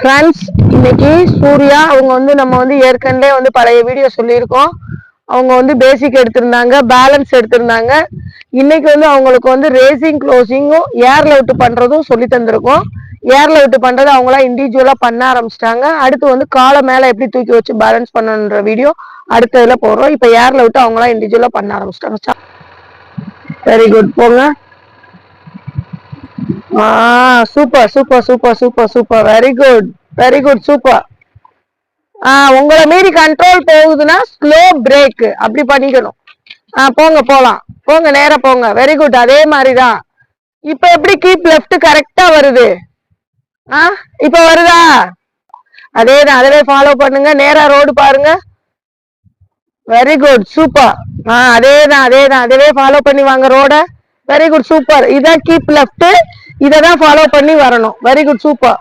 Friends இன்னைக்கு சூர்யா அவங்க வந்து நம்ம வந்து ஏற்கனவே வந்து பழைய வீடியோ சொல்லியிருக்கோம். அவங்க வந்து பேசிக் எடுத்திருந்தாங்க பேலன்ஸ் எடுத்திருந்தாங்க. இன்னைக்கு வந்து அவங்களுக்கு வந்து ரேசிங் க்ளோசிங்கும் ஏர்ல விட்டு பண்றதும் சொல்லி தந்திருக்கோம். ஏர்ல விட்டு பண்றது அவங்களா இண்டிவிஜுவலா பண்ண ஆரம்பிச்சிட்டாங்க. அடுத்து வந்து காலை மேல எப்படி தூக்கி வச்சு பேலன்ஸ் பண்ணணுன்ற வீடியோ அடுத்த போடுறோம். இப்போ ஏர்ல விட்டு அவங்களா இண்டிவிஜுவலா பண்ண ஆரம்பிச்சிட்டாங்க. வெரி குட் போங்க. Super super super super super very good very good super ஆ உங்களை மீறி கண்ட்ரோல் போகுதுன்னா ஸ்லோ பிரேக் அப்படி பண்ணிக்கணும். ஆ போங்க போகலாம் போங்க நேரம் போங்க. வெரி குட் அதே மாதிரி தான் இப்போ எப்படி கீப் லெஃப்ட் கரெக்டாக வருது? ஆ இப்போ வருதா? அதே தான் அதே ஃபாலோ பண்ணுங்க. நேராக ரோடு பாருங்க. வெரி குட் சூப்பர் ஆ அதே தான் அதே தான் அதிலே ஃபாலோ பண்ணி வாங்க ரோட வெரி குட் சூப்பர் இதான் கீப் லெஃப்ட் இதை தான் ஃபாலோ பண்ணி வரணும். Very good super